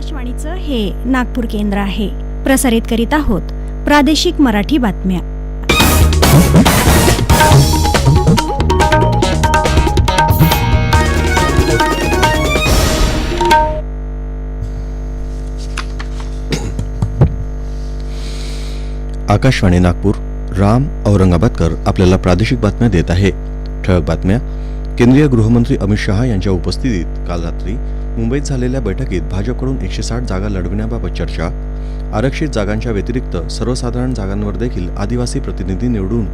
आकाशवाणीचं हे नागपूर केंद्र आहे. प्रसारित करीत आहोत प्रादेशिक मराठी बातम्या. आकाशवाणी नागपूर राम औरंगाबादकर आपल्याला प्रादेशिक बातम्या देत आहे. ठळक बातम्या. केंद्रीय गृहमंत्री अमित शहा यांच्या उपस्थितीत काल रात्री मुंबईत झालेल्या बैठकीत भाजपकडून एकशे साठ जागा लढविण्याबाबत चर्चा. आरक्षित जागांच्या व्यतिरिक्त सर्वसाधारण जागांवर देखील आदिवासी प्रतिनिधी निवडून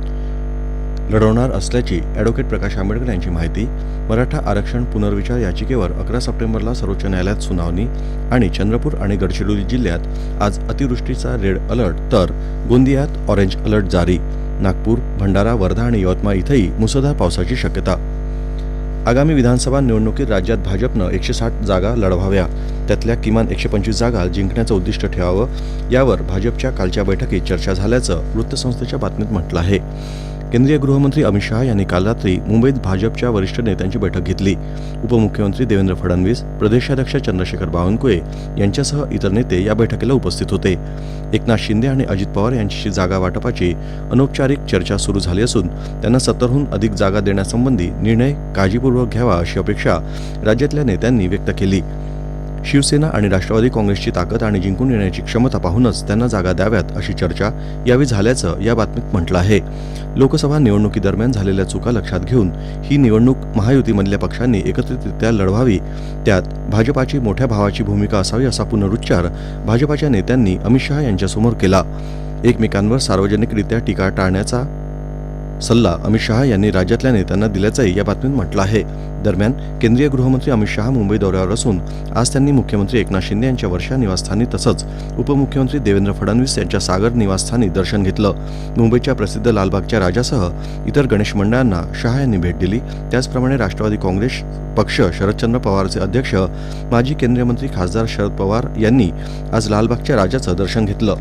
लढवणार असल्याची ॲडव्होकेट प्रकाश आंबेडकर यांची माहिती. मराठा आरक्षण पुनर्विचार याचिकेवर अकरा सप्टेंबरला सर्वोच्च न्यायालयात सुनावणी आणि चंद्रपूर आणि गडचिरोली जिल्ह्यात आज अतिवृष्टीचा रेड अलर्ट तर गोंदियात ऑरेंज अलर्ट जारी. नागपूर भंडारा वर्धा आणि यवतमाळ इथंही मुसळधार पावसाची शक्यता आगामी विधानसभा निवडणुकीत राज्यात भाजपनं एकशे साठ जागा लढवाव्या. त्यातल्या किमान एकशे पंचवीस जागा जिंकण्याचं उद्दिष्ट ठेवावं. यावर भाजपच्या कालच्या बैठकीत चर्चा झाल्याचं वृत्तसंस्थेच्या बातमीत म्हटलं आहे. केंद्रीय गृहमंत्री अमित शहा यांनी काल रात्री मुंबईत भाजपच्या वरिष्ठ नेत्यांची बैठक घेतली. उपमुख्यमंत्री देवेंद्र फडणवीस प्रदेशाध्यक्ष चंद्रशेखर बावनकुळे यांच्यासह इतर नेते या बैठकीला उपस्थित होते. एकनाथ शिंदे आणि अजित पवार यांची जागा वाटपाची अनौपचारिक चर्चा सुरू झाली असून त्यांना सत्तरहून अधिक जागा देण्यासंबंधी निर्णय काळजीपूर्वक घ्यावा अशी अपेक्षा राज्यातल्या नेत्यांनी व्यक्त केली. शिवसेना आणि राष्ट्रवादी काँग्रेसची ताकद आणि जिंकून येण्याची क्षमता पाहूनच त्यांना जागा द्याव्यात अशी चर्चा यावेळी झाल्याचं या बातमीत म्हटलं आहे. लोकसभा निवडणुकीदरम्यान झालेल्या चुका लक्षात घेऊन ही निवडणूक महायुतीमधल्या पक्षांनी एकत्रितरित्या लढवावी त्यात भाजपाची मोठ्या भावाची भूमिका असावी असा पुनरुच्चार भाजपाच्या नेत्यांनी अमित शहा यांच्यासमोर केला. एकमेकांवर सार्वजनिकरित्या टीका टाळण्याचा सल्ला अमित शहा यांनी राज्यातल्या नेत्यांना दिल्याचंही या बातमीत म्हटलं आहे. दरम्यान केंद्रीय गृहमंत्री अमित शहा मुंबई दौऱ्यावर असून आज त्यांनी मुख्यमंत्री एकनाथ शिंदे यांच्या वर्षा निवासस्थानी तसंच उपमुख्यमंत्री देवेंद्र फडणवीस यांच्या सागर निवासस्थानी दर्शन घेतलं. मुंबईच्या प्रसिद्ध लालबागच्या राजासह इतर गणेश मंडळांना शहा यांनी भेट दिली. त्याचप्रमाणे राष्ट्रवादी काँग्रेस पक्ष शरदचंद्र पवारचे अध्यक्ष माजी केंद्रीय मंत्री खासदार शरद पवार यांनी आज लालबागच्या राजाचं दर्शन घेतलं.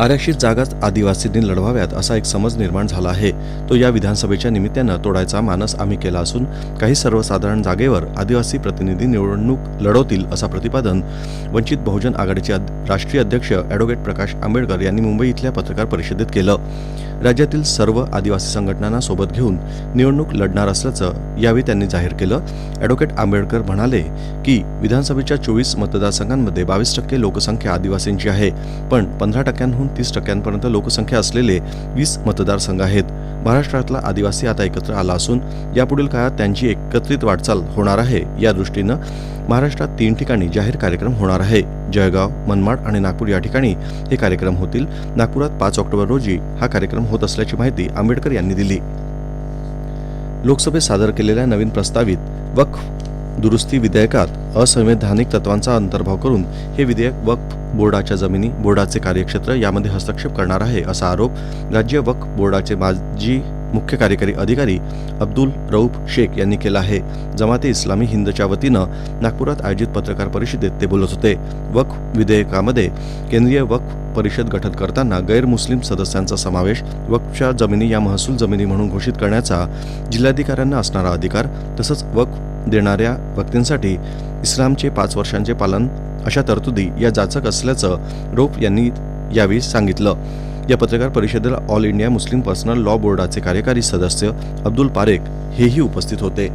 आरक्षित जागाच आदिवासींनी लढवाव्यात असा एक समज निर्माण झाला आहे. तो या विधानसभेच्या निमित्तानं तोडायचा मानस आम्ही केला असून काही सर्वसाधारण जागेवर आदिवासी प्रतिनिधी निवडणूक लढवतील असा प्रतिपादन वंचित बहुजन आघाडीचे राष्ट्रीय अध्यक्ष अॅडव्होकेट प्रकाश आंबेडकर यांनी मुंबई इथल्या पत्रकार परिषदेत केलं. राज्यातील सर्व आदिवासी संघटनांना सोबत घेऊन निवडणूक लढणार असल्याचं यावेळी त्यांनी जाहीर केलं. अॅडव्होकेट आंबेडकर म्हणाले की विधानसभेच्या चोवीस मतदारसंघांमध्ये बावीस टक्के लोकसंख्या आदिवासींची आहे पण पंधरा टक्क्यांहून तीस टक्क्यांपर्यंत लोकसंख्या असलेले वीस मतदारसंघ आहेत. महाराष्ट्रातला आदिवासी आता एकत्र आला असून यापुढील काळात त्यांची एकत्रित वाटचाल होणार आहे. या दृष्टीनं महाराष्ट्रात तीन ठिकाणी जाहीर कार्यक्रम होणार आहे. जळगाव मनमाड आणि नागपूर या ठिकाणी हे कार्यक्रम होतील. नागपुरात पाच ऑक्टोबर रोजी हा कार्यक्रम होत असल्याची माहिती आंबेडकर यांनी दिली. लोकसभेत सादर केलेल्या नवीन प्रस्तावित वक्फ दुरुस्ती विधेयकात असंवैधानिक तत्वांचा अंतर्भाव करून हे विधेयक वक्फ बोर्डाच्या जमिनी बोर्डाचे कार्यक्षेत्र यामध्ये हस्तक्षेप करणार आहे असा आरोप राज्य वक्फ बोर्डाचे माजी मुख्य कार्यकारी अधिकारी अब्दुल रऊफ शेख यांनी केला आहे. जमाते इस्लामी हिंदच्या वतीनं नागपुरात आयोजित पत्रकार परिषदेत ते बोलत होते. वक्फ विधेयकामध्ये केंद्रीय वक्फ परिषद गठन करताना गैरमुस्लिम सदस्यांचा समावेश वक्फच्या जमिनी या महसूल जमिनी म्हणून घोषित करण्याचा जिल्हाधिकाऱ्यांना असणारा अधिकार तसंच वक्फ देणाऱ्या व्यक्तींसाठी इस्लामचे पाच वर्षांचे पालन अशा तरतुदी या जाचक असल्याचं रोप यांनी यावेळी सांगितलं. या पत्रकार परिषदेला all India Muslim personal law बोर्डाचे कार्यकारी सदस्य अब्दुल पारेख हेही उपस्थित होते.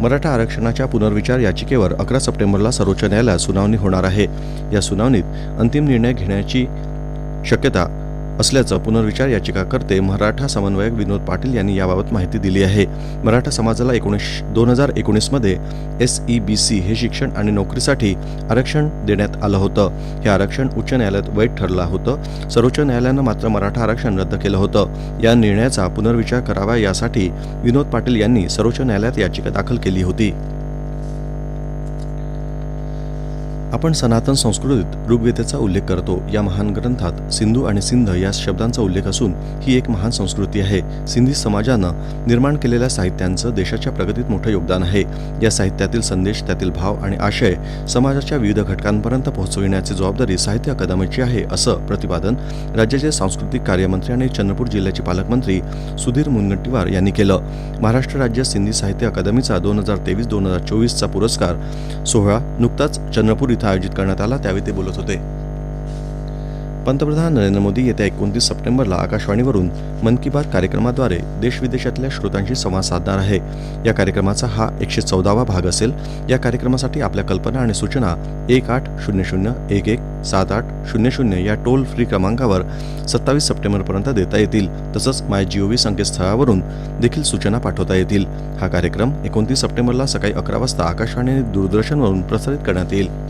मराठा आरक्षणाच्या पुनर्विचार याचिकेवर अकरा सप्टेंबरला सर्वोच्च न्यायालयात सुनावणी होणार आहे. या सुनावणीत अंतिम निर्णय घेण्याची शक्यता असल्याचं पुनर्विचार याचिकाकर्ते मराठा समन्वयक विनोद पाटील यांनी याबाबत माहिती दिली आहे. मराठा समाजाला एकोणीस दोन हजार एकोणीसमध्ये एस ई बी सी हे शिक्षण आणि नोकरीसाठी आरक्षण देण्यात आलं होतं. हे आरक्षण उच्च न्यायालयात वैध ठरलं होतं. सर्वोच्च न्यायालयानं मात्र मराठा आरक्षण रद्द केलं होतं. या निर्णयाचा पुनर्विचार करावा यासाठी विनोद पाटील यांनी सर्वोच्च न्यायालयात याचिका दाखल केली होती. आपण सनातन संस्कृतीत ऋग्वेदेचा उल्लेख करतो. या महान ग्रंथात सिंधू आणि सिंध या शब्दांचा उल्लेख असून ही एक महान संस्कृती आहे. सिंधी समाजानं निर्माण केलेल्या साहित्यांचं देशाच्या प्रगतीत मोठं योगदान आहे. या साहित्यातील संदेश त्यातील भाव आणि आशय समाजाच्या विविध घटकांपर्यंत पोहोचविण्याची जबाबदारी साहित्य अकादमीची आहे असं प्रतिपादन राज्याचे सांस्कृतिक कार्यमंत्री आणि चंद्रपूर जिल्ह्याचे पालकमंत्री सुधीर मुनगंटीवार यांनी केलं. महाराष्ट्र राज्य सिंधी साहित्य अकादमीचा दोन हजार तेवीस दोन हजार चोवीसचा पुरस्कार सोहळा नुकताच चंद्रपूर इथं आयोजित करण्यात आला त्यावेळी ते बोलत होते. पंतप्रधान नरेंद्र मोदी येत्या एकोणतीस सप्टेंबरला आकाशवाणीवरून मन की बात कार्यक्रमाद्वारे देशविदेशातल्या श्रोतांशी संवाद साधणार आहे. या कार्यक्रमाचा हा एकशे चौदावा भाग असेल. या कार्यक्रमासाठी आपल्या कल्पना आणि सूचना एक आठ शून्य शून्य एक एक सात आठ शून्य शून्य या टोल फ्री क्रमांकावर सत्तावीस सप्टेंबरपर्यंत देता येतील. तसंच माय जीओव्ही संकेतस्थळावरून देखील सूचना पाठवता येतील. हा कार्यक्रम एकोणतीस सप्टेंबरला सकाळी अकरा वाजता आकाशवाणी आणि दूरदर्शनवरून प्रसारित करण्यात येईल.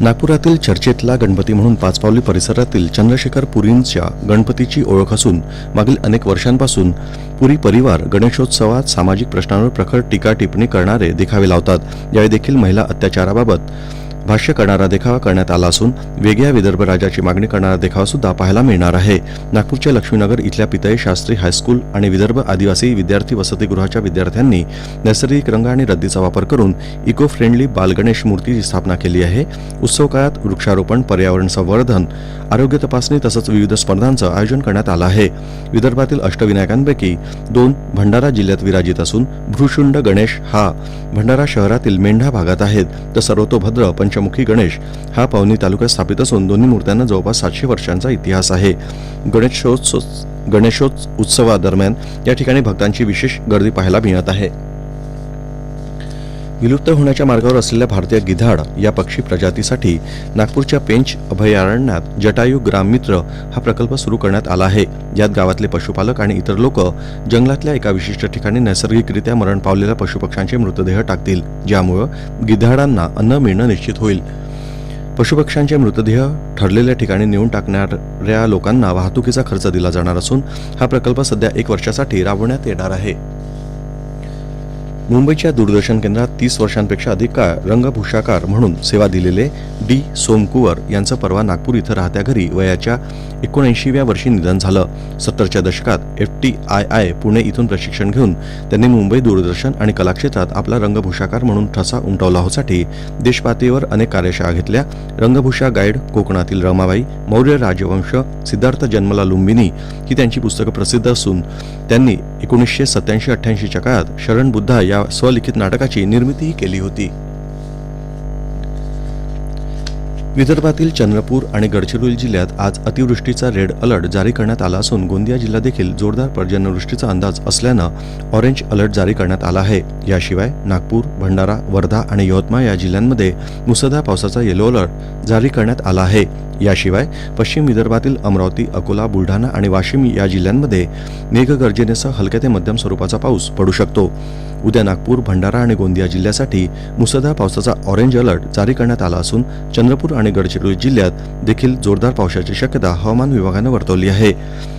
नागपुरातील चर्चेतला गणपती म्हणून पाचपावली परिसरातील चंद्रशेखर पुरींच्या गणपतीची ओळख असून मागील अनेक वर्षांपासून पुरी परिवार गणेशोत्सवात सामाजिक प्रश्नांवर प्रखर टीका टिप्पणी करणारे देखावे लावतात. यावेळी देखील महिला अत्याचाराबाबत भाष्य करणारा देखावा करण्यात आला असून वेगळ्या विदर्भ राजाची मागणी करणारा देखावा सुद्धा पाहायला मिळणार आहे. नागपूरच्या लक्ष्मीनगर इथल्या पितळे शास्त्री हायस्कूल आणि विदर्भ आदिवासी विद्यार्थी वसतिगृहाच्या विद्यार्थ्यांनी नैसर्गिक रंग आणि रद्दीचा वापर करून इको फ्रेंडली बालगणेश मूर्तीची स्थापना केली आहे. उत्सव काळात वृक्षारोपण पर्यावरण संवर्धन आरोग्य तपासणी तसंच विविध स्पर्धांचं आयोजन करण्यात आलं आहे. विदर्भातील अष्टविनायकांपैकी दोन भंडारा जिल्ह्यात विराजित असून भ्रुशुंड गणेश हा भंडारा शहरातील मेंढा भागात आहेत. तर सर्वतोभद्र पंचमुखी गणेश हा पवनी तालुक्यात स्थापित असून दोन्ही मूर्त्यांना जवळपास सातशे वर्षांचा इतिहास आहे. गणेशोत्सव गणेशोत्सवादरम्यान उत्सवादरम्यान या ठिकाणी भक्तांची विशेष गर्दी पाहायला मिळत आहे. विलुप्त होण्याच्या मार्गावर असलेल्या भारतीय गिधाड या पक्षी प्रजातीसाठी नागपूरच्या पेंच अभयारण्यात जटायू ग्राम मित्र हा प्रकल्प सुरू करण्यात आला आहे. यात गावातले पशुपालक आणि इतर लोक जंगलातल्या एका विशिष्ट ठिकाणी नैसर्गिकरित्या मरण पावलेल्या पशुपक्ष्यांचे मृतदेह टाकतील ज्यामुळं गिधाडांना अन्न मिळणं निश्चित होईल. पशुपक्ष्यांचे मृतदेह ठरलेल्या ठिकाणी नेऊन टाकणाऱ्या लोकांना वाहतुकीचा खर्च दिला जाणार असून हा प्रकल्प सध्या एक वर्षासाठी राबवण्यात येणार आहे. मुंबईच्या दूरदर्शन केंद्रात तीस वर्षांपेक्षा अधिक काळ रंगभूषाकार म्हणून सेवा दिलेले डी. सोमकुवर यांचं परवा नागपूर इथं राहत्या घरी वयाच्या एकोणऐंशीव्या वर्षी निधन झालं. सत्तरच्या दशकात F T I I Pune इथून प्रशिक्षण घेऊन त्यांनी मुंबई दूरदर्शन आणि कलाक्षेत्रात आपला रंगभूषाकार म्हणून ठसा उमटवला होसाठी देशपातळीवर अनेक कार्यशाळा घेतल्या. रंगभूषा गाईड कोकणातील रमाबाई मौर्य राजवंश सिद्धार्थ जन्मला लुंबिनी ही त्यांची पुस्तकं प्रसिद्ध असून त्यांनी एकोणीसशे सत्याऐंशी अठ्ठ्याऐंशीच्या काळात शरण बुद्धा या स्वलिखित नाटकाची निर्मितीही केली होती. विदर्भातील चंद्रपूर आणि गडचिरोली जिल्ह्यात आज अतिवृष्टीचा रेड अलर्ट जारी करण्यात आला असून गोंदिया जिल्हा देखील जोरदार पर्जन्यवृष्टीचा अंदाज असल्यानं ऑरेंज अलर्ट जारी करण्यात आला आहे. याशिवाय नागपूर भंडारा वर्धा आणि यवतमाळ या जिल्ह्यांमध्ये मुसळधार पावसाचा येलो अलर्ट जारी करण्यात आला आहे. याशिवाय पश्चिम विदर्भातील अमरावती अकोला बुलढाणा आणि वाशिम या जिल्ह्यांमध्ये मेघगर्जनेसह हलक्या ते मध्यम स्वरूपाचा पाऊस पडू शकतो. उद्या नागपूर भंडारा आणि गोंदिया जिल्ह्यासाठी मुसळधार पावसाचा ऑरेंज अलर्ट जारी करण्यात आला असून चंद्रपूर आणि गडचिरोली जिल्ह्यात देखील जोरदार पावसाची शक्यता हवामान विभागानं वर्तवली आहे.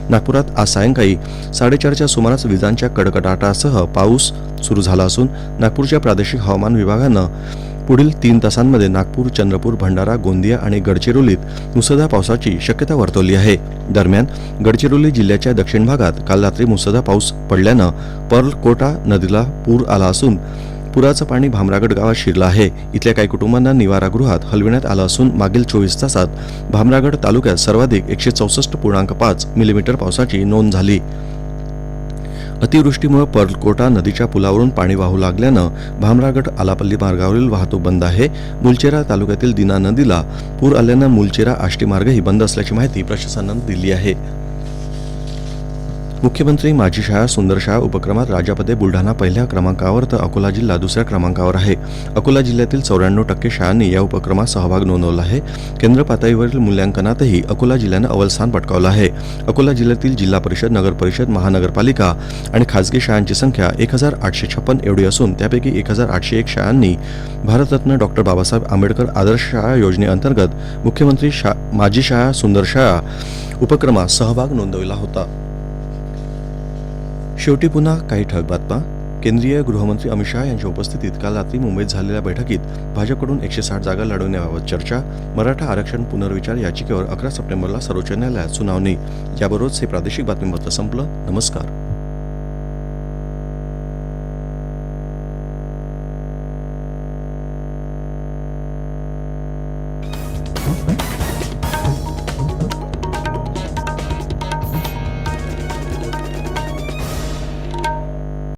नागपुरात आज सायंकाळी साडेचारच्या सुमारास विजांच्या कडकडाटासह पाऊस सुरू झाला असून नागपूरच्या प्रादेशिक हवामान विभागानं पुढील तीन तासांमध्ये नागपूर चंद्रपूर भंडारा गोंदिया आणि गडचिरोलीत मुसळधार पावसाची शक्यता वर्तवली आहे. दरम्यान गडचिरोली जिल्ह्याच्या दक्षिण भागात काल रात्री मुसळधार पाऊस पडल्यानं पर्लकोटा नदीला पूर आला असून पुराचं पाणी भामरागड गावात शिरलं आहे. इथल्या काही कुटुंबांना निवारागृहात हलविण्यात आलं असून मागील चोवीस तासात भामरागड तालुक्यात सर्वाधिक एकशे चौसष्ट पूर्णांक पाच मिलीमीटर पावसाची नोंद झाली. अतिवृष्टीमुळे पर्लकोटा नदीच्या पुलावरून पाणी वाहू लागल्यानं भामरागड आलापल्ली मार्गावरील वाहतूक बंद आहे. मुलचेरा तालुक्यातील दिना नदीला पूर आल्यानं मुलचेरा आष्टी मार्गही बंद असल्याची माहिती प्रशासनानं दिली आहे. मुख्यमंत्री माझी शाळा सुंदर शाळा उपक्रमात राजापदे बुलढाणा पहिल्या क्रमांकावर तर अकोला जिल्हा दुसऱ्या क्रमांकावर आहे. अकोला जिल्ह्यातील चौऱ्याण्णव टक्के शाळांनी या उपक्रमात सहभाग नोंदवला आहे. केंद्र पातळीवरील मूल्यांकनातही अकोला जिल्ह्यानं अव्वलस्थान पटकावलं आहे. अकोला जिल्ह्यातील जिल्हा परिषद नगर परिषद महानगरपालिका आणि खासगी शाळांची संख्या एक हजार आठशे छप्पन एवढी असून त्यापैकी एक हजार आठशे एक शाळांनी भारतरत्न डॉक्टर बाबासाहेब आंबेडकर आदर्श शाळा योजनेअंतर्गत मुख्यमंत्री शा माझी शाळा सुंदर शाळा उपक्रमात सहभाग नोंदविला होता. शेवटी पुन्हा काही ठळक बातम्या. केंद्रीय गृहमंत्री अमित शहा यांच्या उपस्थितीत काल रात्री मुंबईत झालेल्या बैठकीत भाजपकडून एकशे साठ जागा लढवण्याबाबत चर्चा मराठा आरक्षण पुनर्विचार याचिकेवर अकरा सप्टेंबरला सर्वोच्च न्यायालयात सुनावणी. याबरोबरच हे प्रादेशिक बातमीपत्र संपलं. नमस्कार.